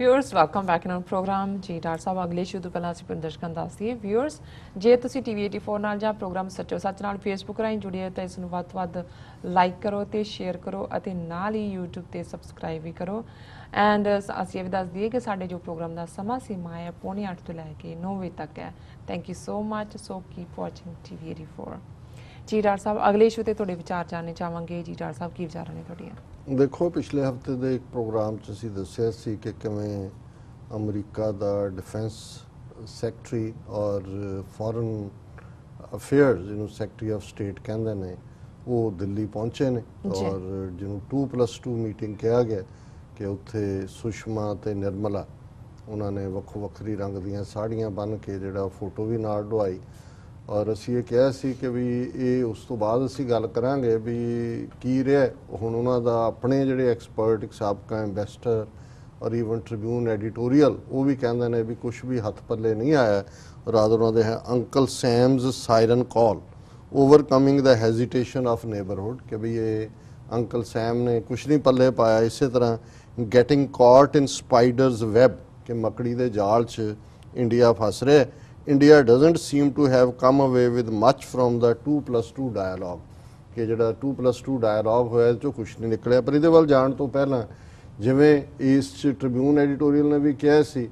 Viewers welcome back in our program ਜੀ, doctor ਸਾਹਿਬ, ਅਗਲੇ ਸ਼ੁਰੂ ਤੋਂ ਪਹਿਲਾਂ ਅਸੀਂ ਪਿੰਡ ਦਰਸ਼ਕਾਂ ਨੂੰ ਦੱਸ ਦਈਏ। ਵਿਊਅਰਸ ਜੇ ਤੁਸੀਂ ਟੀਵੀ 84 ਨਾਲ ਜਾਂ ਪ੍ਰੋਗਰਾਮ ਸੱਚੋ ਸੱਚ ਨਾਲ ਫੇਸਬੁੱਕ ਰਾਹੀਂ ਜੁੜੇ ਹੋ, ਤਾਂ ਇਸ ਨੂੰ ਵੱਧ ਤੋਂ ਵੱਧ ਲਾਈਕ ਕਰੋ ਤੇ ਸ਼ੇਅਰ ਕਰੋ ਅਤੇ ਨਾਲ ਹੀ YouTube ਤੇ ਸਬਸਕ੍ਰਾਈਬ ਵੀ ਕਰੋ। ਐਂਡ ਅਸੀਂ ਇਹ ਵੀ ਦੱਸ ਦਈਏ ਕਿ ਸਾਡੇ ਜੋ ਪ੍ਰੋਗਰਾਮ ਦਾ ਸਮਾਂ ਸੀਮਾ ਹੈ, ਪੌਣੇ 8 ਤੋਂ ਲੈ ਕੇ 9 ਵਜੇ ਤੱਕ ਹੈ। Thank you so much so keep watching TV 84 ਜੀ ਡਾਕਟਰ ਸਾਹਿਬ ਅਗਲੇ ਇਸ਼ੂ ਤੇ ਤੁਹਾਡੇ ਵਿਚਾਰ ਜਾਣਨੇ ਚਾਹਾਂਗੇ ਜੀ ਡਾਕਟਰ ਸਾਹਿਬ ਕੀ ਵਿਚਾਰਾਂ ਨੇ ਤੁਹਾਡੀਆਂ ਦੇਖੋ ਪਿਛਲੇ ਹਫ਼ਤੇ ਦੇ ਇੱਕ ਪ੍ਰੋਗਰਾਮ 'ਚ ਅਸੀਂ ਦੱਸਿਆ ਸੀ ਕਿ ਕਿਵੇਂ ਅਮਰੀਕਾ ਦਾ ਡਿਫੈਂਸ ਸੈਕਟਰੀ ਔਰ ਫੋਰਨ ਅਫੇਅਰਸ ਜਿਹਨੂੰ ਸੈਕਟਰੀ ਆਫ ਸਟੇਟ ਕਹਿੰਦੇ ਨੇ ਉਹ ਦਿੱਲੀ ਪਹੁੰਚੇ ਨੇ। ਔਰ ਜਿਹਨੂੰ 2+2 ਮੀਟਿੰਗ ਕਿਹਾ ਗਿਆ ਕਿ ਉੱਥੇ ਸੁਸ਼ਮਾ ਤੇ ਨਿਰਮਲਾ ਉਹਨਾਂ ਨੇ ਵੱਖੋ ਵੱਖਰੀ ਰੰਗ ਦੀਆਂ ਸਾੜੀਆਂ ਬੰਨ ਕੇ ਜਿਹੜਾ ਫੋਟੋ ਵੀ ਨਾਲ ਢਵਾਈ ਔਰ ਅਸੀਂ ਇਹ ਕਿਹਾ ਸੀ ਕਿ ਵੀ ਇਹ ਉਸ ਤੋਂ ਬਾਅਦ ਅਸੀਂ ਗੱਲ ਕਰਾਂਗੇ ਵੀ ਕੀ ਰਿਹਾ ਹੁਣ ਉਹਨਾਂ ਦਾ ਆਪਣੇ ਜਿਹੜੇ ਐਕਸਪਰਟ, ਇੱਕ ਸਾਬਕਾ ਇਨਵੈਸਟਰ ਔਰ ਈਵਨ ਟ੍ਰਿਬਿਊਨ ਐਡੀਟੋਰੀਅਲ ਉਹ ਵੀ ਕਹਿੰਦੇ ਨੇ ਵੀ ਕੁਝ ਵੀ ਹੱਥ ਪੱਲੇ ਨਹੀਂ ਆਇਆ। ਰਾਦ ਉਹਨਾਂ ਦੇ ਹੈ uncle Sam's siren call overcoming the hesitation of neighbourhood ਕਿ ਵੀ ਇਹ ਅੰਕਲ ਸੈਮ ਨੇ ਕੁਝ ਨਹੀਂ ਪੱਲੇ ਪਾਇਆ। ਇਸੇ ਤਰ੍ਹਾਂ ਗੈਟਿੰਗ ਕਾਟ ਇਨ ਸਪਾਈਡਰਸ ਵੈਬ ਕਿ ਮੱਕੜੀ ਦੇ ਜਾਲ 'ਚ ਇੰਡੀਆ ਫਸ ਰਿਹਾ India doesn't seem to have come away with much from the 2+2 dialogue ਕਿ ਜਿਹੜਾ 2+2 ਡਾਇਲੌਗ ਹੋਇਆ ਇਹ ਚੋਂ ਕੁਝ ਨਹੀਂ ਨਿਕਲਿਆ। ਪਰ ਇਹਦੇ ਵੱਲ ਜਾਣ ਤੋਂ ਪਹਿਲਾਂ ਜਿਵੇਂ ਇਸ ਟ੍ਰਿਬਿਊਨ ਐਡੀਟੋਰੀਅਲ ਨੇ ਵੀ ਕਿਹਾ ਸੀ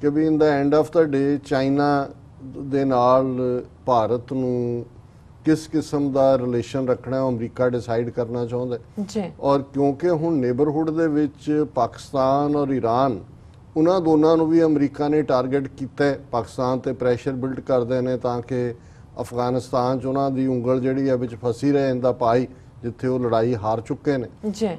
ਕਿ ਵੀ in the end of the day China ਦੇ ਨਾਲ ਭਾਰਤ ਨੂੰ ਕਿਸ ਕਿਸਮ ਦਾ ਰਿਲੇਸ਼ਨ ਰੱਖਣਾ ਅਮਰੀਕਾ ਡਿਸਾਈਡ ਕਰਨਾ ਚਾਹੁੰਦਾ ਜੀ। ਔਰ ਕਿਉਂਕਿ ਹੁਣ ਨੇਬਰਹੁੱਡ ਦੇ ਵਿੱਚ ਪਾਕਿਸਤਾਨ ਔਰ ਈਰਾਨ ਉਹਨਾਂ ਦੋਨਾਂ ਨੂੰ ਵੀ ਅਮਰੀਕਾ ਨੇ ਟਾਰਗੇਟ ਕੀਤਾ ਹੈ ਪਾਕਿਸਤਾਨ ਤੇ ਪ੍ਰੈਸ਼ਰ ਬਿਲਡ ਕਰਦੇ ਨੇ ਤਾਂ ਕਿ ਅਫਗਾਨਿਸਤਾਨ 'ਚ ਉਹਨਾਂ ਦੀ ਉਂਗਲ ਜਿਹੜੀ ਹੈ ਵਿੱਚ ਫਸੀ ਰਹੇ ਇੰਦਾ ਪਾਈ ਜਿੱਥੇ ਉਹ ਲੜਾਈ ਹਾਰ ਚੁੱਕੇ ਨੇ।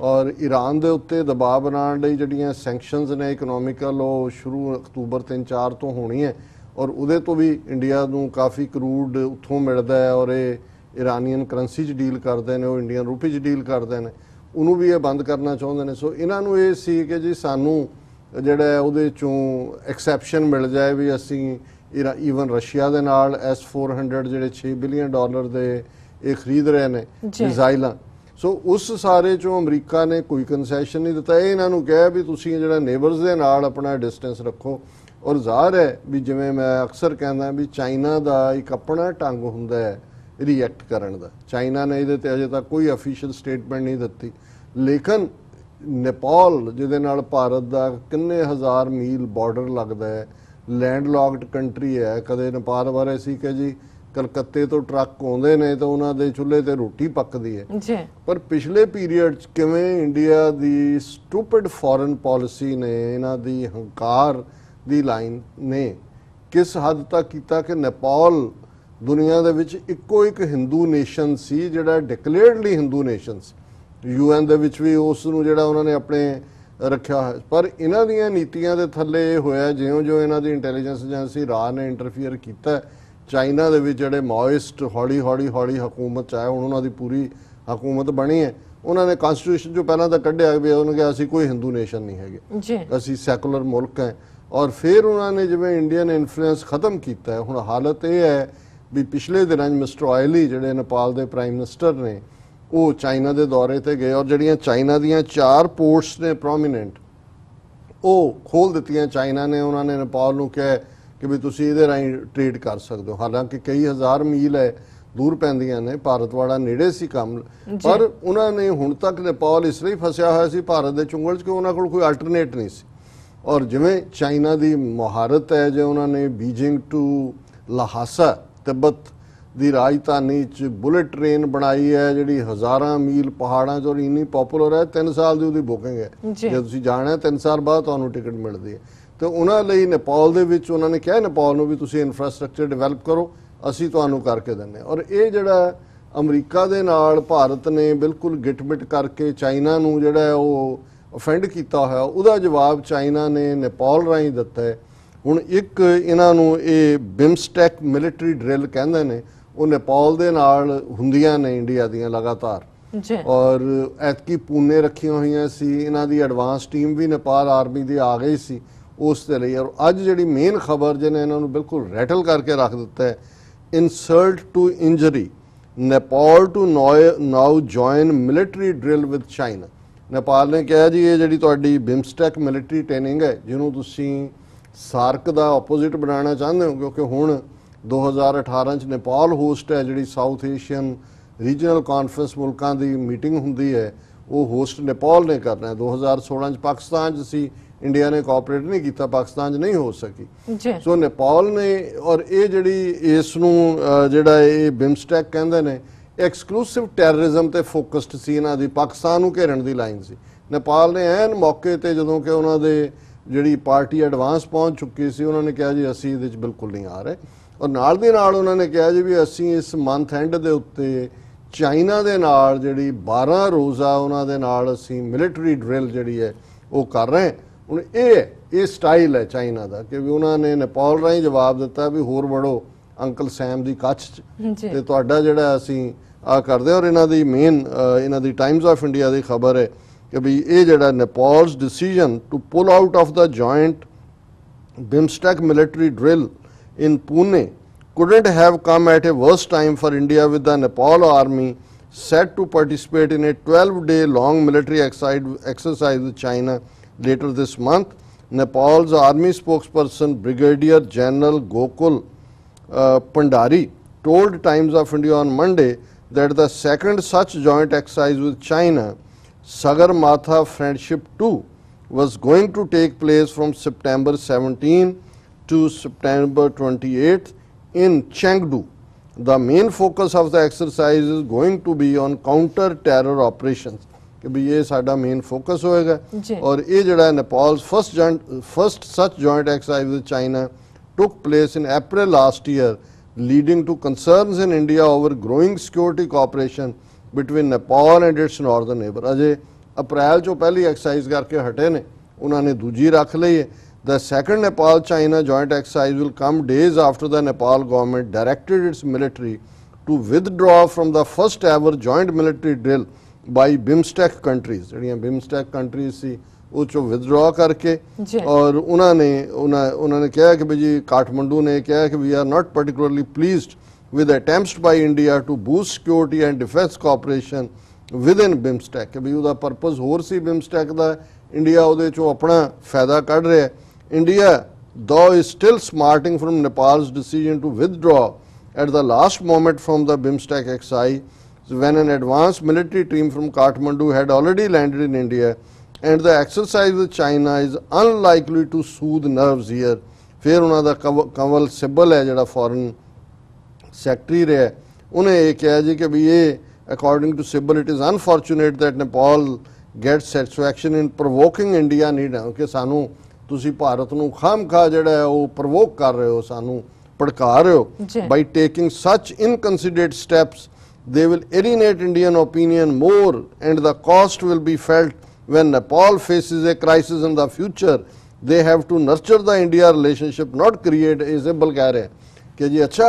ਔਰ ਈਰਾਨ ਦੇ ਉੱਤੇ ਦਬਾਅ ਬਣਾਉਣ ਲਈ ਜਿਹੜੀਆਂ ਸੈਂਕਸ਼ਨਸ ਨੇ ਇਕਨੋਮਿਕਲ ਉਹ ਸ਼ੁਰੂ ਅਕਤੂਬਰ 3-4 ਤੋਂ ਹੋਣੀਆਂ ਔਰ ਉਹਦੇ ਤੋਂ ਵੀ ਇੰਡੀਆ ਨੂੰ ਕਾਫੀ ਕਰੂਡ ਉੱਥੋਂ ਮਿਲਦਾ ਹੈ ਔਰ ਇਹ ਇਰਾਨੀਅਨ ਕਰੰਸੀ 'ਚ ਡੀਲ ਕਰਦੇ ਨੇ ਉਹ ਇੰਡੀਅਨ ਰੂਪੀ 'ਚ ਡੀਲ ਕਰਦੇ ਨੇ। ਉਹਨੂੰ ਵੀ ਇਹ ਬੰਦ ਕਰਨਾ ਚਾਹੁੰਦੇ ਨੇ। ਸੋ ਇਹਨਾਂ ਨੂੰ ਇਹ ਸੀ ਕਿ ਜੀ ਸਾਨੂੰ ਜਿਹੜਾ ਉਹਦੇ ਚੋਂ ਐਕਸੈਪਸ਼ਨ ਮਿਲ ਜਾਏ ਵੀ ਅਸੀਂ ਈਵਨ ਰਸ਼ੀਆ ਦੇ ਨਾਲ S400 ਜਿਹੜੇ 6 ਬਿਲੀਅਨ ਡਾਲਰ ਦੇ ਇਹ ਖਰੀਦ ਰਹੇ ਨੇ। ਮਿਜ਼ਾਈਲਾਂ ਸੋ ਉਸ ਸਾਰੇ ਚੋਂ ਅਮਰੀਕਾ ਨੇ ਕੋਈ ਕਨਸੈਸ਼ਨ ਨਹੀਂ ਦਿੱਤਾ। ਇਹ ਇਹਨਾਂ ਨੂੰ ਕਿਹਾ ਵੀ ਤੁਸੀਂ ਜਿਹੜਾ ਨੇਬਰਸ ਦੇ ਨਾਲ ਆਪਣਾ ਡਿਸਟੈਂਸ ਰੱਖੋ। ਔਰ ਜ਼ਾਹਰ ਹੈ ਵੀ ਜਿਵੇਂ ਮੈਂ ਅਕਸਰ ਕਹਿੰਦਾ ਵੀ ਚਾਈਨਾ ਦਾ ਇੱਕ ਆਪਣਾ ਢੰਗ ਹੁੰਦਾ ਹੈ ਰਿਐਕਟ ਕਰਨ ਦਾ। ਚਾਈਨਾ ਨੇ ਇਹਦੇ ਤੇ ਅਜੇ ਤੱਕ ਕੋਈ ਅਫੀਸ਼ੀਅਲ ਸਟੇਟਮੈਂਟ ਨਹੀਂ ਦਿੱਤੀ। ਲੇਕਿਨ ਨੇਪਾਲ ਜਿਹਦੇ ਨਾਲ ਭਾਰਤ ਦਾ ਕਿੰਨੇ ਹਜ਼ਾਰ ਮੀਲ ਬਾਰਡਰ ਲੱਗਦਾ ਹੈ ਲੈਂਡ ਲੌਕਡ ਕੰਟਰੀ ਹੈ। ਕਦੇ ਨੇਪਾਲ ਬਾਰੇ ਸੀ ਕਿ ਜੀ ਕਲਕੱਤੇ ਤੋਂ ਟਰੱਕ ਆਉਂਦੇ ਨੇ ਤਾਂ ਉਹਨਾਂ ਦੇ ਚੁੱਲ੍ਹੇ ਤੇ ਰੋਟੀ ਪੱਕਦੀ ਹੈ। ਜੀ। ਪਰ ਪਿਛਲੇ ਪੀਰੀਅਡ ਚ ਕਿਵੇਂ ਇੰਡੀਆ ਦੀ ਸਟੂਪਿਡ ਫੋਰਨ ਪਾਲਿਸੀ ਨੇ ਇਹਨਾਂ ਦੀ ਹੰਕਾਰ ਦੀ ਲਾਈਨ ਨੇ ਕਿਸ ਹੱਦ ਤੱਕ ਕੀਤਾ ਕਿ ਨੇਪਾਲ ਦੁਨੀਆ ਦੇ ਵਿੱਚ ਇੱਕੋ ਇੱਕ ਹਿੰਦੂ ਨੇਸ਼ਨ ਸੀ ਜਿਹੜਾ ਡਿਕਲੇਅਰਡਲੀ ਹਿੰਦੂ ਨੇਸ਼ਨ ਸੀ? ਯੂਐਨ ਦੇ ਵਿੱਚ ਵੀ ਉਸ ਨੂੰ ਜਿਹੜਾ ਉਹਨਾਂ ਨੇ ਆਪਣੇ ਰੱਖਿਆ ਹੋਇਆ। ਪਰ ਇਹਨਾਂ ਦੀਆਂ ਨੀਤੀਆਂ ਦੇ ਥੱਲੇ ਇਹ ਹੋਇਆ ਜਿਉਂ-ਜਿਉਂ ਇਹਨਾਂ ਦੀ ਇੰਟੈਲੀਜੈਂਸ ਏਜੰਸੀ ਰਾ ਨੇ ਇੰਟਰਫੀਅਰ ਕੀਤਾ ਚਾਈਨਾ ਦੇ ਵਿੱਚ ਜਿਹੜੇ ਮਾਓਇਸਟ ਹੌਲੀ ਹੌਲੀ ਹੌਲੀ ਹਕੂਮਤ ਚ ਆਏ ਹੁਣ ਉਹਨਾਂ ਦੀ ਪੂਰੀ ਹਕੂਮਤ ਬਣੀ ਹੈ। ਉਹਨਾਂ ਨੇ ਕਨਸਟੀਟਿਊਸ਼ਨ ਜੋ ਪਹਿਲਾਂ ਤਾਂ ਕੱਢਿਆ ਵੀ ਉਹਨਾਂ ਕਿਹਾ ਅਸੀਂ ਕੋਈ ਹਿੰਦੂ ਨੇਸ਼ਨ ਨਹੀਂ ਹੈਗੇ। ਜੀ। ਅਸੀਂ ਸੈਕੂਲਰ ਮੁਲਕ ਹੈ। ਔਰ ਫਿਰ ਉਹਨਾਂ ਨੇ ਜਿਵੇਂ ਇੰਡੀਅਨ ਇਨਫਲੂਐਂਸ ਖਤਮ ਕੀਤਾ ਹੈ ਹੁਣ ਹਾਲਤ ਇਹ ਹੈ ਵੀ ਪਿਛਲੇ ਦਿਨਾਂ 'ਚ ਮਿਸਟਰ ਆਇਲੀ ਜਿਹੜੇ ਨੇਪਾਲ ਦੇ ਪ੍ਰਾਈਮ ਮਿਨਿਸਟਰ ਨੇ ਉਹ ਚਾਈਨਾ ਦੇ ਦੌਰੇ ਤੇ ਗਏ ਔਰ ਜਿਹੜੀਆਂ ਚਾਈਨਾ ਦੀਆਂ ਚਾਰ ਪੋਰਟਸ ਨੇ ਪ੍ਰੋਮਿਨੈਂਟ ਉਹ ਖੋਲ ਦਿੱਤੀਆਂ ਚਾਈਨਾ ਨੇ ਉਹਨਾਂ ਨੇ ਨੇਪਾਲ ਨੂੰ ਕਿਹਾ ਕਿ ਵੀ ਤੁਸੀਂ ਇਹਦੇ ਰਾਹੀਂ ਟ੍ਰੇਡ ਕਰ ਸਕਦੇ ਹੋ। ਹਾਲਾਂਕਿ ਕਈ ਹਜ਼ਾਰ ਮੀਲ ਹੈ ਦੂਰ ਪੈਂਦੀਆਂ ਨੇ ਭਾਰਤ ਵਾਲਾ ਨੇੜੇ ਸੀ ਕੰਮ। ਪਰ ਉਹਨਾਂ ਨੇ ਹੁਣ ਤੱਕ ਨੇਪਾਲ ਇਸ ਲਈ ਫਸਿਆ ਹੋਇਆ ਸੀ ਭਾਰਤ ਦੇ ਚੁੰਗਲ 'ਚ ਕਿ ਉਹਨਾਂ ਕੋਲ ਕੋਈ ਅਲਟਰਨੇਟ ਨਹੀਂ ਸੀ। ਔਰ ਜਿਵੇਂ ਚਾਈਨਾ ਦੀ ਮਹਾਰਤ ਹੈ ਜੇ ਉਹਨਾਂ ਨੇ ਬੀਜਿੰਗ ਟੂ ਲਹਾਸਾ ਤਿੱਬਤ ਦੀ ਰਾਜਧਾਨੀ ਚ ਬੁਲਟ ਟ੍ਰੇਨ ਬਣਾਈ ਹੈ ਜਿਹੜੀ ਹਜ਼ਾਰਾਂ ਮੀਲ ਪਹਾੜਾਂ 'ਚ ਔਰ ਇੰਨੀ ਪਪੂਲਰ ਹੈ 3 ਸਾਲ ਦੀ ਉਹਦੀ ਬੁਕਿੰਗ ਹੈ। ਜੀ। ਤੁਸੀਂ ਜਾਣਾ ਹੈ 3 ਸਾਲ ਬਾਅਦ ਤੁਹਾਨੂੰ ਟਿਕਟ ਮਿਲਦੀ ਹੈ। ਤੇ ਉਹਨਾਂ ਲਈ ਨੇਪਾਲ ਦੇ ਵਿੱਚ ਉਹਨਾਂ ਨੇ ਕਿਹਾ ਨੇਪਾਲ ਨੂੰ ਵੀ ਤੁਸੀਂ ਇਨਫਰਾਸਟ੍ਰਕਚਰ ਡਿਵੈਲਪ ਕਰੋ ਅਸੀਂ ਤੁਹਾਨੂੰ ਕਰਕੇ ਹਾਂ। ਔਰ ਇਹ ਜਿਹੜਾ ਅਮਰੀਕਾ ਦੇ ਨਾਲ ਭਾਰਤ ਨੇ ਬਿਲਕੁਲ ਗਿਟਮਿਟ ਕਰਕੇ ਚਾਈਨਾ ਨੂੰ ਜਿਹੜਾ ਉਹ ਅਫੈਂਡ ਕੀਤਾ ਹੋਇਆ ਉਹਦਾ ਜਵਾਬ ਚਾਈਨਾ ਨੇ ਨੇਪਾਲ ਰਾਹੀਂ ਦਿੱਤਾ ਹੈ। ਹੁਣ ਇੱਕ ਇਹਨਾਂ ਨੂੰ ਇਹ ਬਿਮਸਟੈਕ ਮਿਲਟਰੀ ਡਰਿਲ ਕਹਿੰਦੇ ਨੇ ਉਹ ਨੇਪਾਲ ਦੇ ਨਾਲ ਹੁੰਦੀਆਂ ਨੇ ਇੰਡੀਆ ਦੀਆਂ ਲਗਾਤਾਰ। ਜੀ। ਔਰ ਐਤਕੀ ਪੂਨੇ ਰੱਖੀਆਂ ਹੋਈਆਂ ਸੀ ਇਹਨਾਂ ਦੀ ਐਡਵਾਂਸ ਟੀਮ ਵੀ ਨੇਪਾਲ ਆਰਮੀ ਦੀ ਆ ਗਈ ਸੀ ਉਸ ਦੇ ਲਈ। ਔਰ ਅੱਜ ਜਿਹੜੀ ਮੇਨ ਖਬਰ ਜਿਹਨੇ ਇਹਨਾਂ ਨੂੰ ਬਿਲਕੁਲ ਰੈਟਲ ਕਰਕੇ ਰੱਖ ਦਿੱਤਾ ਹੈ insult to injury Nepal to now join military drill with China Nepal ਨੇ ਕਿਹਾ ਜੀ ਇਹ ਜਿਹੜੀ ਤੁਹਾਡੀ ਬਿਮਸਟੈਕ ਮਿਲਟਰੀ ਟ੍ਰੇਨਿੰਗ ਹੈ ਜਿਹਨੂੰ ਤੁਸੀਂ ਸਾਰਕ ਦਾ ਆਪੋਜ਼ਿਟ ਬਣਾਉਣਾ ਚਾਹੁੰਦੇ ਹੋ ਕਿਉਂਕਿ ਹੁਣ 2018 ਚ ਨੇਪਾਲ ਹੋਸਟ ਹੈ ਜਿਹੜੀ ਸਾਊਥ ਏਸ਼ੀਅਨ ਰੀਜਨਲ ਕਾਨਫਰੰਸ ਮੁਲਕਾਂ ਦੀ ਮੀਟਿੰਗ ਹੁੰਦੀ ਹੈ ਉਹ ਹੋਸਟ ਨੇਪਾਲ ਨੇ ਕਰਨਾ ਹੈ। 2016 ਚ ਪਾਕਿਸਤਾਨ ਚ ਸੀ ਇੰਡੀਆ ਨੇ ਕੋਆਪਰੇਟ ਨਹੀਂ ਕੀਤਾ ਪਾਕਿਸਤਾਨ ਚ ਨਹੀਂ ਹੋ ਸਕੀ। ਸੋ ਨੇਪਾਲ ਨੇ ਔਰ ਇਹ ਜਿਹੜੀ ਇਸ ਨੂੰ ਜਿਹੜਾ ਇਹ ਬਿਮਸਟੈਕ ਕਹਿੰਦੇ ਨੇ ਐਕਸਕਲੂਸਿਵ ਟੈਰਰਿਜ਼ਮ ਤੇ ਫੋਕਸਡ ਸੀ ਇਹਨਾਂ ਦੀ ਪਾਕਿਸਤਾਨ ਨੂੰ ਘੇਰਨ ਦੀ ਲਾਈਨ ਸੀ। ਨੇਪਾਲ ਨੇ ਐਨ ਮੌਕੇ ਤੇ ਜਦੋਂ ਕਿ ਉਹਨਾਂ ਦੇ ਜਿਹੜੀ ਪਾਰਟੀ ਐਡਵਾਂਸ ਪਹੁੰਚ ਚੁੱਕੀ ਸੀ ਉਹਨਾਂ ਨੇ ਕਿਹਾ ਜੀ ਅਸੀਂ ਇਹਦੇ ਵਿੱਚ ਬਿਲਕੁਲ ਨਹੀਂ ਆ ਰਹੇ। ਔਰ ਨਾਲ ਦੀ ਨਾਲ ਉਹਨਾਂ ਨੇ ਕਿਹਾ ਜੀ ਵੀ ਅਸੀਂ ਇਸ ਮੰਥ ਐਂਡ ਦੇ ਉੱਤੇ ਚਾਈਨਾ ਦੇ ਨਾਲ ਜਿਹੜੀ 12 ਰੋਜ਼ਾ ਉਹਨਾਂ ਦੇ ਨਾਲ ਅਸੀਂ ਮਿਲਟਰੀ ਡਰਿਲ ਜਿਹੜੀ ਹੈ ਉਹ ਕਰ ਰਹੇ ਹੁਣ ਇਹ ਇਹ ਸਟਾਈਲ ਹੈ ਚਾਈਨਾ ਦਾ ਕਿ ਵੀ ਉਹਨਾਂ ਨੇ ਨੇਪਾਲ ਰਾਹੀਂ ਜਵਾਬ ਦਿੱਤਾ ਵੀ ਹੋਰ ਵੜੋ ਅੰਕਲ ਸੈਮ ਦੀ ਜੀ। ਤੇ ਤੁਹਾਡਾ ਜਿਹੜਾ ਅਸੀਂ ਆ ਕਰਦੇ ਹਾਂ ਔਰ ਇਹਨਾਂ ਦੀ ਮੇਨ ਇਹਨਾਂ ਦੀ ਟਾਈਮਜ਼ ਆਫ ਇੰਡੀਆ ਦੀ ਖਬਰ ਹੈ ਕਿ ਵੀ ਇਹ ਜਿਹੜਾ Nepal's decision to pull out of the joint BIMSTEC military drill in Pune couldn't have come at a worse time for India with the Nepal army set to participate in a 12-day long military exercise with China later this month. Nepal's army spokesperson Brigadier General Gokul uh, Pandari told Times of India on Monday that the second such joint exercise with China, Sagarmatha Friendship 2, was going to take place from September 17 to September 28 in Chengdu. The main focus of the exercise is going to be on counter terror operations ਕਿ ਵੀ ਇਹ ਸਾਡਾ main focus ਹੋਏਗਾ ਜੀ। ਔਰ ਇਹ ਜਿਹੜਾ ਨੇਪਾਲ's first joint first such joint exercise with China took place in April last year leading to concerns in India over growing security cooperation between Nepal and its northern neighbor ਅਜੇ ਅਪ੍ਰੈਲ ਚੋਂ ਪਹਿਲੀ exercise ਕਰਕੇ ਹਟੇ ਨੇ ਉਹਨਾਂ ਨੇ ਦੂਜੀ ਰੱਖ ਲਈ ਹੈ The second Nepal China joint exercise will come days after the Nepal government directed its military to withdraw from the first ever joint military drill by BIMSTEC countries ਜਿਹੜੀਆਂ BIMSTEC countries ਸੀ ਉਹ ਚੋਂ withdraw ਕਰਕੇ। ਔਰ ਉਹਨਾਂ ਨੇ ਉਹਨਾਂ ਨੇ ਕਿਹਾ ਕਿ ਵੀ ਜੀ ਕਾਠਮੰਡੂ ਨੇ ਕਿਹਾ ਕਿ we are not particularly pleased with attempts by India to boost security and defense cooperation within BIMSTEC ਕਿ ਵੀ ਉਹਦਾ ਪਰਪਸ ਹੋਰ ਸੀ BIMSTEC ਦਾ ਇੰਡੀਆ ਉਹਦੇ ਚੋਂ ਆਪਣਾ ਫਾਇਦਾ ਕੱਢ ਰਿਹਾ ਹੈ India though is still smarting from Nepal's decision to withdraw at the last moment from the BIMSTEC exercise when an advanced military team from Kathmandu had already landed in India and the exercise with China is unlikely to soothe nerves here ਫਿਰ ਉਹਨਾਂ ਦਾ ਕਵ- ਕੰਵਲ ਸਿੱਬਲ ਹੈ ਜਿਹੜਾ foreign secretary ਰਿਹਾ ਉਹਨੇ ਇਹ ਕਿਹਾ ਜੀ ਕਿ ਵੀ ਇਹ according to Sibal it is unfortunate that Nepal get satisfaction in provoking India need ਕਿ ਸਾਨੂੰ ਤੁਸੀਂ ਭਾਰਤ ਨੂੰ ਖਾਮਖਾ ਜਿਹੜਾ ਹੈ ਉਹ ਪ੍ਰੋਵੋਕ ਕਰ ਰਹੇ ਹੋ ਸਾਨੂੰ ਭੜਕਾ ਰਹੇ ਹੋ ਜੀ। by taking such inconsiderate steps they will alienate indian opinion more and the cost will be felt when nepal faces a crisis in the future they have to nurture the india relationship not create a Sibal ਕਹਿ ਰਿਹਾ ਕਿ ਜੀ ਅੱਛਾ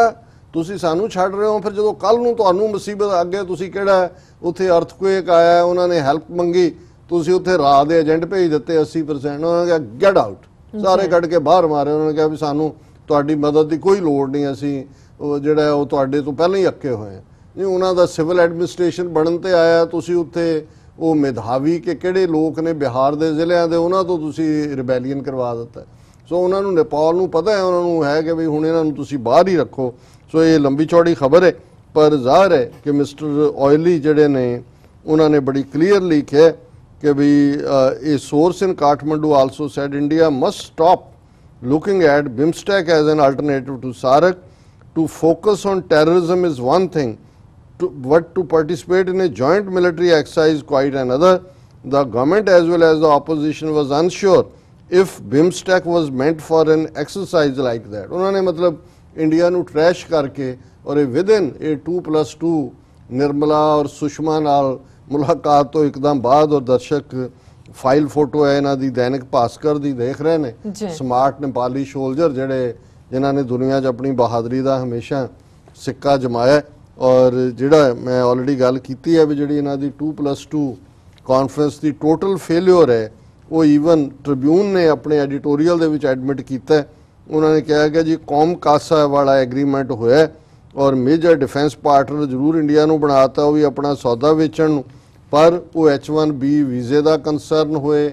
ਤੁਸੀਂ ਸਾਨੂੰ ਛੱਡ ਰਹੇ ਹੋ ਫਿਰ ਜਦੋਂ ਕੱਲ ਨੂੰ ਤੁਹਾਨੂੰ ਮੁਸੀਬਤ ਅੱਗੇ ਤੁਸੀਂ ਕਿਹੜਾ ਉੱਥੇ ਅਰਥਕੁਏਕ ਆਇਆ ਉਹਨਾਂ ਨੇ ਹੈਲਪ ਮੰਗੀ ਤੁਸੀਂ ਉੱਥੇ ਰਾਹ ਦੇ ਏਜੰਟ ਭੇਜ ਦਿੱਤੇ 80% ਉਹਨਾਂ ਨੇ ਕਿਹਾ ਗੈਟ ਆਊਟ ਸਾਰੇ ਕੱਢ ਕੇ ਬਾਹਰ ਮਾਰੇ ਉਹਨਾਂ ਨੇ ਕਿਹਾ ਵੀ ਸਾਨੂੰ ਤੁਹਾਡੀ ਮਦਦ ਦੀ ਕੋਈ ਲੋੜ ਨਹੀਂ ਅਸੀਂ ਉਹ ਜਿਹੜਾ ਉਹ ਤੁਹਾਡੇ ਤੋਂ ਪਹਿਲਾਂ ਹੀ ਅੱਕੇ ਹੋਏ ਹਾਂ। ਨਹੀਂ ਉਹਨਾਂ ਦਾ ਸਿਵਲ ਐਡਮਿਨਿਸਟ੍ਰੇਸ਼ਨ ਬਣਨ ਤੇ ਆਇਆ ਤੁਸੀਂ ਉੱਥੇ ਉਹ ਮੇਧਾਵੀ ਕਿ ਕਿਹੜੇ ਲੋਕ ਨੇ ਬਿਹਾਰ ਦੇ ਜ਼ਿਲ੍ਹਿਆਂ ਦੇ ਉਹਨਾਂ ਤੋਂ ਤੁਸੀਂ ਰਿਬੈਲੀਅਨ ਕਰਵਾ ਦਿੱਤਾ। ਸੋ ਉਹਨਾਂ ਨੂੰ ਨੇਪਾਲ ਨੂੰ ਪਤਾ ਹੈ ਉਹਨਾਂ ਨੂੰ ਹੈ ਕਿ ਵੀ ਹੁਣ ਇਹਨਾਂ ਨੂੰ ਤੁਸੀਂ ਬਾਹਰ ਹੀ ਰੱਖੋ। ਸੋ ਇਹ ਲੰਬੀ ਚੌੜੀ ਖਬਰ ਹੈ ਪਰ ਜ਼ਾਹਰ ਹੈ ਕਿ ਮਿਸਟਰ ਆਇਲੀ ਜਿਹੜੇ ਨੇ ਉਹਨਾਂ ਨੇ ਬੜੀ ਕਲੀਅਰਲੀ ਕਿਹਾ ਕਿ ਵੀ ਇਹ source in Kathmandu also said India must stop looking at BIMSTEC as an alternative to SARC. To focus on terrorism is one thing, to, but to participate in a joint military exercise quite another. The government as well as the opposition was unsure if BIMSTEC was meant for an exercise like that. ਉਹਨਾਂ ਨੇ ਮਤਲਬ India ਨੂੰ trash ਕਰਕੇ ਔਰ ਇਹ within ਇਹ 2+2 ਨਿਰਮਲਾ ਔਰ ਸੁਸ਼ਮਾ ਨਾਲ ਮੁਲਾਕਾਤ ਤੋਂ ਇੱਕਦਮ ਬਾਅਦ ਔਰ ਦਰਸ਼ਕ ਫਾਈਲ ਫੋਟੋ ਹੈ ਇਹਨਾਂ ਦੀ ਦੈਨਿਕ ਭਾਸਕਰ ਦੀ ਦੇਖ ਰਹੇ ਨੇ। ਸਮਾਰਟ ਨੇਪਾਲੀ ਸੋਲਜਰ ਜਿਹੜੇ ਜਿਨ੍ਹਾਂ ਨੇ ਦੁਨੀਆ 'ਚ ਆਪਣੀ ਬਹਾਦਰੀ ਦਾ ਹਮੇਸ਼ਾ ਸਿੱਕਾ ਜਮਾਇਆ ਔਰ ਜਿਹੜਾ ਮੈਂ ਆਲਰੇਡੀ ਗੱਲ ਕੀਤੀ ਹੈ ਵੀ ਜਿਹੜੀ ਇਹਨਾਂ ਦੀ 2+2 ਕਾਨਫਰੰਸ ਦੀ ਟੋਟਲ ਫੇਲਿਅਰ ਹੈ ਉਹ ਈਵਨ ਟ੍ਰਿਬਿਊਨ ਨੇ ਆਪਣੇ ਐਡੀਟੋਰੀਅਲ ਦੇ ਵਿੱਚ ਐਡਮਿਟ ਕੀਤਾ। ਉਹਨਾਂ ਨੇ ਕਿਹਾ ਕਿ ਜੀ ਕੌਮ ਕਾਸਾ ਵਾਲਾ ਐਗਰੀਮੈਂਟ ਹੋਇਆ ਔਰ ਮੇਜਰ ਡਿਫੈਂਸ ਪਾਰਟਨਰ ਜ਼ਰੂਰ ਇੰਡੀਆ ਨੂੰ ਬਣਾਤਾ ਉਹ ਵੀ ਆਪਣਾ ਸੌਦਾ ਵੇਚਣ ਨੂੰ ਪਰ ਉਹ H1B ਵੀਜ਼ੇ ਦਾ ਕੰਸਰਨ ਹੋਏ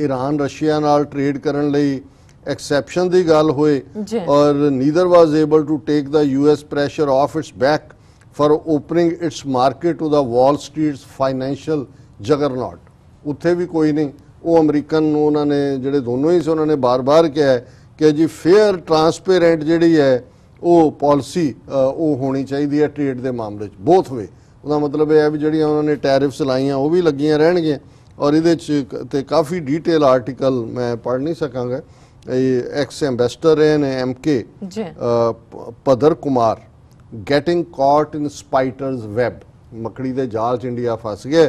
ਈਰਾਨ ਰਸ਼ੀਆ ਨਾਲ ਟ੍ਰੇਡ ਕਰਨ ਲਈ ਐਕਸੈਪਸ਼ਨ ਦੀ ਗੱਲ ਹੋਏ। ਔਰ neither was able to take the US pressure off its back for opening its market to the Wall streets financial juggernaut ਉੱਥੇ ਵੀ ਕੋਈ ਨਹੀਂ। ਉਹ ਅਮਰੀਕਨ ਨੂੰ ਉਹਨਾਂ ਨੇ ਜਿਹੜੇ ਦੋਨੋਂ ਹੀ ਸੀ ਉਹਨਾਂ ਨੇ ਬਾਰ-ਬਾਰ ਕਿਹਾ ਕਿ ਜੀ ਫੇਅਰ ਟਰਾਂਸਪੇਰੈਂਟ ਜਿਹੜੀ ਹੈ ਉਹ ਪਾਲਿਸੀ ਉਹ ਹੋਣੀ ਚਾਹੀਦੀ ਹੈ ਟ੍ਰੇਡ ਦੇ ਮਾਮਲੇ 'ਚ ਬੋਥ ਵੇ ਉਹਦਾ ਮਤਲਬ ਇਹ ਹੈ ਵੀ ਜਿਹੜੀਆਂ ਉਹਨਾਂ ਨੇ ਟੈਰਿਫਸ ਲਾਈਆਂ ਉਹ ਵੀ ਲੱਗੀਆਂ ਰਹਿਣਗੀਆਂ। ਔਰ ਇਹਦੇ 'ਚ ਤੇ ਕਾਫੀ ਡੀਟੇਲ ਆਰਟੀਕਲ ਮੈਂ ਪੜ੍ਹ ਨਹੀਂ ਸਕਾਂਗਾ। ਇਹ ਐਕਸ ਐਮਬੈਸਡਰ ਰਹੇ ਨੇ ਐਮਕੇ ਜੀ। ਪਦਰ ਕੁਮਾਰ ਗੈਟਿੰਗ ਕਾਟ ਇਨ ਸਪਾਈਟਰਸ ਵੈਬ ਮੱਕੜੀ ਦੇ ਜਾਲ 'ਚ ਇੰਡੀਆ ਫਸ ਗਿਆ।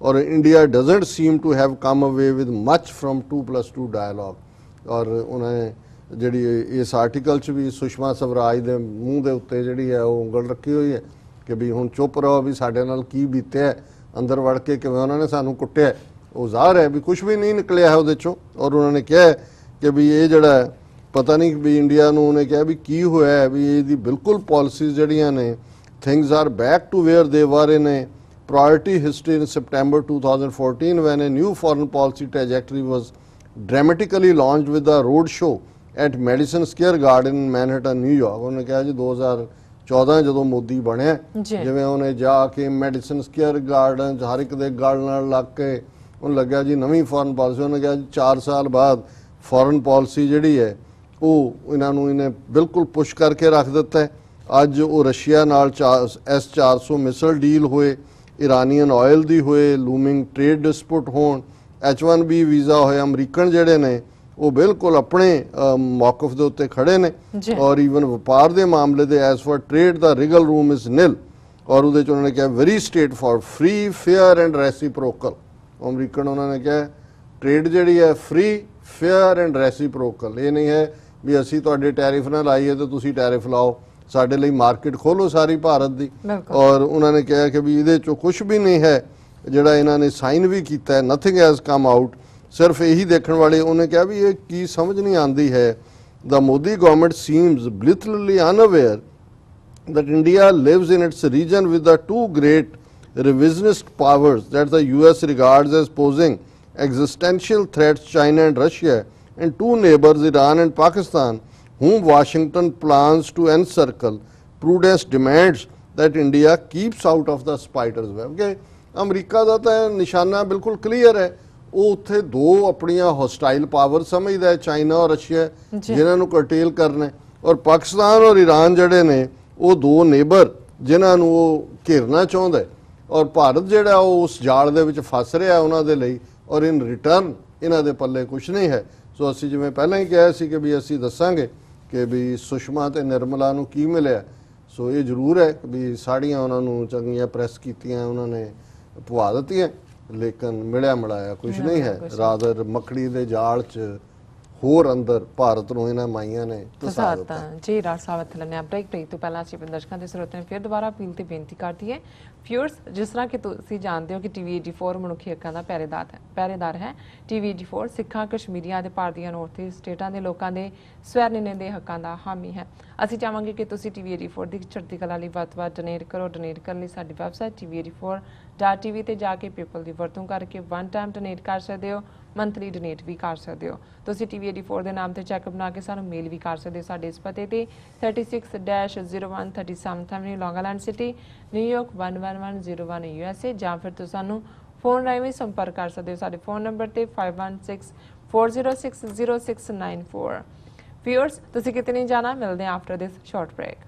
ਔਰ India doesn't seem to have come away with much firm 2+2 dialogue ਔਰ ਉਹਨਾਂ ਨੇ ਜਿਹੜੀ ਇਸ ਆਰਟੀਕਲ 'ਚ ਵੀ ਸੁਸ਼ਮਾ ਸਵਰਾਜ ਦੇ ਮੂੰਹ ਦੇ ਉੱਤੇ ਜਿਹੜੀ ਹੈ ਉਹ ਉਂਗਲ ਰੱਖੀ ਹੋਈ ਹੈ। ਕਿ ਵੀ ਹੁਣ ਚੁੱਪ ਰਹੋ ਵੀ ਸਾਡੇ ਨਾਲ ਕੀ ਬੀਤਿਆ ਅੰਦਰ ਵੜ ਕੇ ਕਿਵੇਂ ਉਹਨਾਂ ਨੇ ਸਾਨੂੰ ਕੁੱਟਿਆ ਉਹ ਜ਼ਾਹਰ ਹੈ ਵੀ ਕੁਝ ਵੀ ਨਹੀਂ ਨਿਕਲਿਆ ਹੈ ਉਹਦੇ ਚੋਂ ਔਰ ਉਹਨਾਂ ਨੇ ਕਿਹਾ ਕਿ ਵੀ ਇਹ ਜਿਹੜਾ ਪਤਾ ਨਹੀਂ ਵੀ ਇੰਡੀਆ ਨੂੰ ਉਹਨੇ ਕਿਹਾ ਵੀ ਕੀ ਹੋਇਆ ਵੀ ਇਹਦੀ ਬਿਲਕੁਲ ਪਾਲਿਸੀਜ਼ ਜਿਹੜੀਆਂ ਨੇ things are back to where they were in a priority history in September 2014 when a new foreign policy trajectory was dramatically launched with a roadshow at Madison Square Garden in Manhattan, New York. उन्होंने कहा जी 2000 14 ਜਦੋਂ ਮੋਦੀ ਬਣਿਆ ਜਿਵੇਂ ਉਹਨੇ ਜਾ ਕੇ Madison Square Garden ਹਰ ਇੱਕ ਦੇ ਗਾਰਡਨ ਨਾਲ ਲੱਗ ਕੇ ਉਹਨੂੰ ਲੱਗਿਆ ਜੀ ਨਵੀਂ ਫੋਰਨ ਪਾਲਿਸੀ ਉਹਨੇ ਕਿਹਾ ਜੀ 4 ਸਾਲ ਬਾਅਦ ਫੋਰਨ ਪਾਲਿਸੀ ਜਿਹੜੀ ਹੈ ਉਹ ਇਹਨਾਂ ਨੂੰ ਇਹਨੇ ਬਿਲਕੁਲ ਪੁਸ਼ ਕਰਕੇ ਰੱਖ ਦਿੱਤਾ ਅੱਜ ਉਹ ਰਸ਼ੀਆ ਨਾਲ S400 ਮਿਸਲ ਡੀਲ ਹੋਏ ਇਰਾਨੀਅਨ ਆਇਲ ਦੀ ਹੋਏ ਲੂਮਿੰਗ ਟ੍ਰੇਡ ਡਿਸਪਿਊਟ ਹੋਣ H1B ਵੀਜ਼ਾ ਹੋਇਆ ਅਮਰੀਕਨ ਜਿਹੜੇ ਨੇ ਉਹ ਬਿਲਕੁਲ ਆਪਣੇ ਮੌਕਫ ਦੇ ਉੱਤੇ ਖੜੇ ਨੇ। ਔਰ ਈਵਨ ਵਪਾਰ ਦੇ ਮਾਮਲੇ ਦੇ as for trade the wriggle room is nil ਔਰ ਉਹਦੇ ਚ ਉਹਨਾਂ ਨੇ ਕਿਹਾ very state for free fair and reciprocal American ਉਹਨਾਂ ਨੇ ਕਿਹਾ ਟ੍ਰੇਡ ਜਿਹੜੀ ਹੈ ਫ੍ਰੀ ਫੇਅਰ ਐਂਡ ਰੈਸੀਪ੍ਰੋਕਲ ਇਹ ਨਹੀਂ ਹੈ ਵੀ ਅਸੀਂ ਤੁਹਾਡੇ ਟੈਰਿਫ ਨਾਲ ਲਾਈਏ ਤੇ ਤੁਸੀਂ ਟੈਰਿਫ ਲਾਓ। ਸਾਡੇ ਲਈ ਮਾਰਕੀਟ ਖੋਲੋ ਸਾਰੀ ਭਾਰਤ ਦੀ। ਔਰ ਉਹਨਾਂ ਨੇ ਕਿਹਾ ਕਿ ਵੀ ਇਹਦੇ ਚੋਂ ਕੁਝ ਵੀ ਨਹੀਂ ਹੈ ਜਿਹੜਾ ਇਹਨਾਂ ਨੇ ਸਾਈਨ ਵੀ ਕੀਤਾ ਹੈ ਨਥਿੰਗ ਹੈਜ਼ ਕਮ ਆਊਟ ਸਿਰਫ ਇਹੀ ਦੇਖਣ ਵਾਲੇ ਉਹਨੇ ਕਿਹਾ ਵੀ ਇਹ ਕੀ ਸਮਝ ਨਹੀਂ ਆਉਂਦੀ ਹੈ the modi government seems blithely unaware that India lives in its region with the two great revisionist powers that the US regards as posing existential threats China and Russia and two neighbors Iran and Pakistan whom Washington plans to encircle prudence demands that India keeps out of the spider's web ਕਿ America ਦਾ ਤਾਂ ਨਿਸ਼ਾਨਾ ਬਿਲਕੁਲ clear ਹੈ ਉਹ ਉੱਥੇ ਦੋ ਆਪਣੀਆਂ ਹੌਸਟਾਈਲ power ਸਮਝਦਾ ਹੈ ਚਾਈਨਾ ਔਰ ਰਸ਼ੀਆ ਜੀ। ਜਿਨ੍ਹਾਂ ਨੂੰ ਕਰਟੇਲ ਕਰਨਾ ਔਰ ਪਾਕਿਸਤਾਨ ਔਰ ਈਰਾਨ ਜਿਹੜੇ ਨੇ ਉਹ ਦੋ ਨੇਬਰ ਜਿਨ੍ਹਾਂ ਨੂੰ ਉਹ ਘੇਰਨਾ ਚਾਹੁੰਦਾ ਹੈ। ਔਰ ਭਾਰਤ ਜਿਹੜਾ ਉਹ ਉਸ ਜਾਲ ਦੇ ਵਿੱਚ ਫਸ ਰਿਹਾ ਉਹਨਾਂ ਦੇ ਲਈ ਔਰ ਇਨ ਰਿਟਰਨ ਇਹਨਾਂ ਦੇ ਪੱਲੇ ਕੁਝ ਨਹੀਂ ਹੈ। ਸੋ ਅਸੀਂ ਜਿਵੇਂ ਪਹਿਲਾਂ ਹੀ ਕਿਹਾ ਸੀ ਕਿ ਵੀ ਅਸੀਂ ਦੱਸਾਂਗੇ ਕਿ ਵੀ ਸੁਸ਼ਮਾ ਤੇ ਨਿਰਮਲਾ ਨੂੰ ਕੀ ਮਿਲਿਆ। ਸੋ ਇਹ ਜ਼ਰੂਰ ਹੈ ਕਿ ਵੀ ਸਾੜੀਆਂ ਉਹਨਾਂ ਨੂੰ ਚੰਗੀਆਂ ਪ੍ਰੈਸ ਕੀਤੀਆਂ ਉਹਨਾਂ ਨੇ ਪਵਾ ਦਿੱਤੀਆਂ। ਲੇਕਿਨ ਮਿਲਿਆ ਮਿਲਾਇਆ ਕੁਝ ਨਹੀਂ ਹੈ। ਰਾਦਰ ਮੱਕੜੀ ਦੇ ਜਾਲ 'ਚ ਹੋਰ ਅੰਦਰ ਭਾਰਤ ਨੂੰ ਇਹਨਾਂ ਮਾਈਆਂ ਨੇ ਦਿੱਤਾ। ਫਸਾਤਾ ਜੀ ਡਾਕਟਰ ਸਾਹਿਬ ਇੱਥੇ ਲੈਣੇ ਬ੍ਰੇਕ ਬ੍ਰੇਕ ਤੋਂ ਪਹਿਲਾਂ ਅਸੀਂ ਆਪਣੇ ਦਰਸ਼ਕਾਂ ਦੇ ਸਰੋਤਿਆਂ ਨੂੰ ਫਿਰ ਦੁਬਾਰਾ ਅਪੀਲ ਤੇ ਬੇਨਤੀ ਕਰਦੀ ਹੈ। ਵਿਊਅਰਸ ਜਿਸ ਤਰ੍ਹਾਂ ਕਿ ਤੁਸੀਂ ਜਾਣਦੇ ਹੋ ਕਿ ਟੀਵੀ 84 ਮਨੁੱਖੀ ਹੱਕਾਂ ਦਾ ਪਹਿਰੇਦਾਰ ਹੈ ਪਹਿਰੇਦਾਰ ਹੈ। ਟੀਵੀ 84 ਸਿੱਖਾਂ ਕਸ਼ਮੀਰੀਆਂ ਦੇ ਭਾਰਤੀਆਂ ਨੌਰਥ ਈਸਟ ਸਟੇਟਾਂ ਦੇ ਲੋਕਾਂ ਦੇ ਸਵੈ ਨਿਰਣੇ ਦੇ ਹੱਕਾਂ ਦਾ ਹਾਮੀ ਹੈ। ਅਸੀਂ ਚਾਹਾਂਗੇ ਕਿ ਤੁਸੀਂ ਟੀਵੀ 84 ਦੀ ਚੜ੍ਹਦੀ ਕਲਾ ਲਈ ਵੱਧ ਤੋਂ ਵੱਧ ਡੋਨੇਟ ਕਰੋ। ਡੋਨੇਟ ਕਰਨ ਲਈ ਸਾਡੀ ਵੈਬਸਾਈਟ tv84.tv ਤੇ ਜਾ ਕੇ ਪੇਪਲ ਦੀ ਵਰਤੋਂ ਕਰਕੇ ਵਨ ਟਾਈਮ ਡੋਨੇਟ ਕਰ ਸਕਦੇ ਹੋ, ਮੰਥਲੀ ਡੋਨੇਟ ਵੀ ਕਰ ਸਕਦੇ ਹੋ। ਤੁਸੀਂ ਟੀਵੀ 84 ਦੇ ਨਾਮ ਤੇ ਚੈੱਕ ਬਣਾ ਕੇ ਸਾਨੂੰ ਮੇਲ ਵੀ ਕਰ ਸਕਦੇ ਹੋ ਸਾਡੇ ਇਸ ਪਤੇ ਤੇ। 36-0137 avenue Long Island City New York 11101 USA ਜਾਂ ਫਿਰ ਤੁਸੀਂ ਸਾਨੂੰ ਫੋਨ ਰਾਹੀਂ ਵੀ ਸੰਪਰਕ ਕਰ ਸਕਦੇ ਹੋ। ਸਾਡੇ ਫੋਨ ਨੰਬਰ ਤੇ 5164060694 ਵਿਊਅਰਸ ਤੁਸੀਂ ਕਿਤੇ ਨਹੀਂ ਜਾਣਾ, ਮਿਲਦੇ ਹਾਂ ਆਫਟਰ ਦਿਸ ਸ਼ਾਰਟ ਬ੍ਰੇਕ